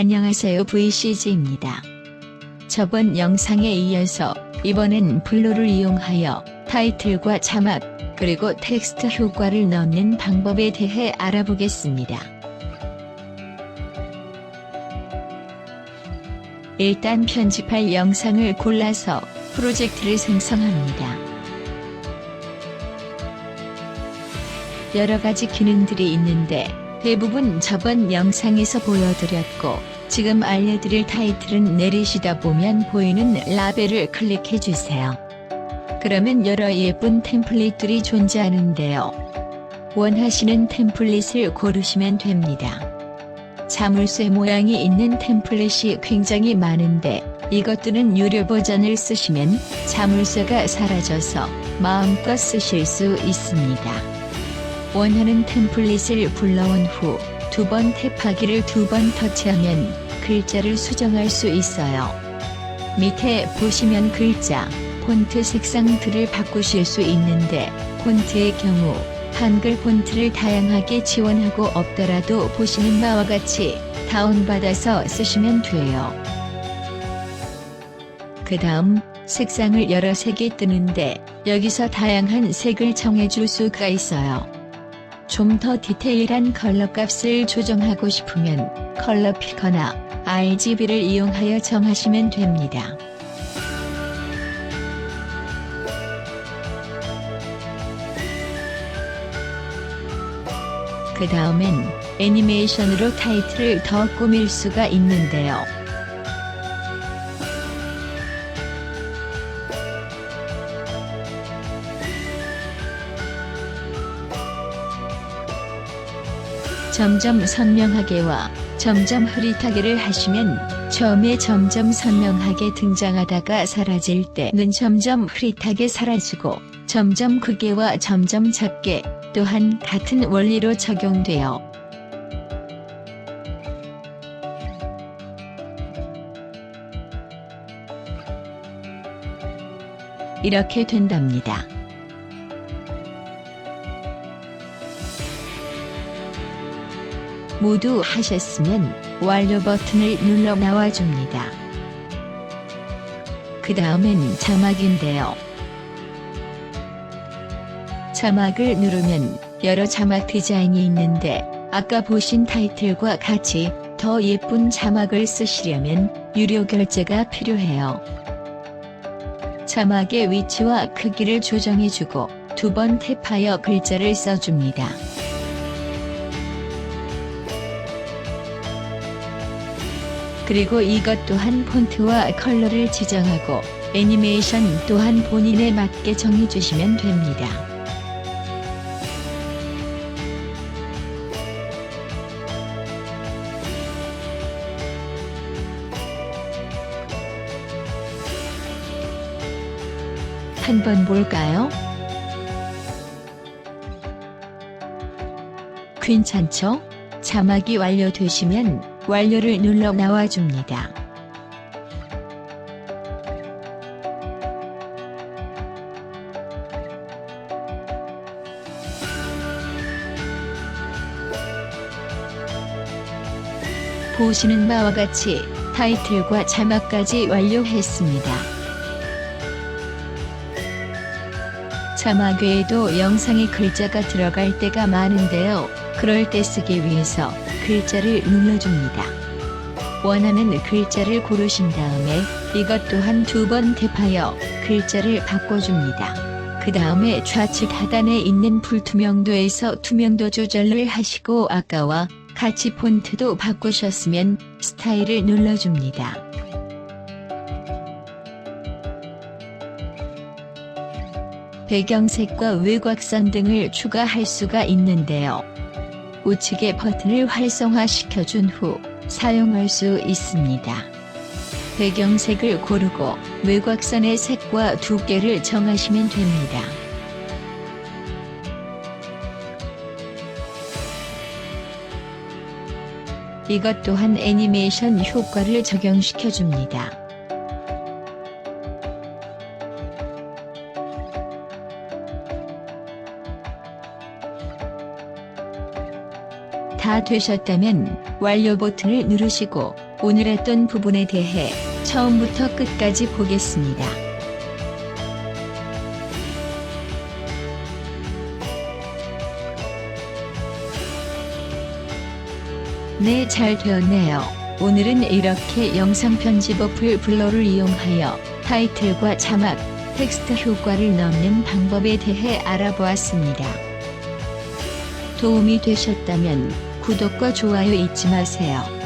안녕하세요 VCG입니다. 저번 영상에 이어서 이번엔 블로를 이용하여 타이틀과 자막 그리고 텍스트 효과를 넣는 방법에 대해 알아보겠습니다. 일단 편집할 영상을 골라서 프로젝트를 생성합니다. 여러 가지 기능들이 있는데 대부분 저번 영상에서 보여드렸고 지금 알려드릴 타이틀은 내리시다 보면 보이는 라벨을 클릭해 주세요. 그러면 여러 예쁜 템플릿들이 존재하는데요. 원하시는 템플릿을 고르시면 됩니다. 자물쇠 모양이 있는 템플릿이 굉장히 많은데 이것들은 유료 버전을 쓰시면 자물쇠가 사라져서 마음껏 쓰실 수 있습니다. 원하는 템플릿을 불러온 후 두 번 탭하기를 두 번 터치하면 글자를 수정할 수 있어요. 밑에 보시면 글자, 폰트 색상들을 바꾸실 수 있는데 폰트의 경우 한글 폰트를 다양하게 지원하고 없더라도 보시는 바와 같이 다운받아서 쓰시면 돼요. 그 다음 색상을 여러 색이 뜨는데 여기서 다양한 색을 정해줄 수가 있어요. 좀 더 디테일한 컬러 값을 조정하고 싶으면 컬러 피커나 RGB를 이용하여 정하시면 됩니다. 그 다음엔 애니메이션으로 타이틀을 더 꾸밀 수가 있는데요. 점점 선명하게와 점점 흐릿하게를 하시면 처음에 점점 선명하게 등장하다가 사라질 때는 점점 흐릿하게 사라지고 점점 크게와 점점 작게 또한 같은 원리로 적용돼요. 이렇게 된답니다. 모두 하셨으면 완료 버튼을 눌러 나와줍니다. 그 다음엔 자막인데요. 자막을 누르면 여러 자막 디자인이 있는데 아까 보신 타이틀과 같이 더 예쁜 자막을 쓰시려면 유료 결제가 필요해요. 자막의 위치와 크기를 조정해주고 두 번 탭하여 글자를 써줍니다. 그리고 이것 또한 폰트와 컬러를 지정하고 애니메이션 또한 본인에 맞게 정해주시면 됩니다. 한번 볼까요? 괜찮죠? 자막이 완료되시면 완료를 눌러 나와줍니다. 보시는 바와 같이 타이틀과 자막까지 완료했습니다. 자막 외에도 영상에 글자가 들어갈 때가 많은데요. 그럴 때 쓰기 위해서 글자를 눌러줍니다. 원하는 글자를 고르신 다음에 이것 또한 두 번 탭하여 글자를 바꿔줍니다. 그 다음에 좌측 하단에 있는 불투명도에서 투명도 조절을 하시고 아까와 같이 폰트도 바꾸셨으면 스타일을 눌러줍니다. 배경색과 외곽선 등을 추가할 수가 있는데요. 우측의 버튼을 활성화시켜준 후 사용할 수 있습니다. 배경색을 고르고 외곽선의 색과 두께를 정하시면 됩니다. 이것 또한 애니메이션 효과를 적용시켜 줍니다. 다 되셨다면 완료 버튼을 누르시고 오늘 했던 부분에 대해 처음부터 끝까지 보겠습니다. 네, 잘 되었네요. 오늘은 이렇게 영상 편집 어플 블러를 이용하여 타이틀과 자막, 텍스트 효과를 넣는 방법에 대해 알아보았습니다. 도움이 되셨다면 구독과 좋아요 잊지 마세요.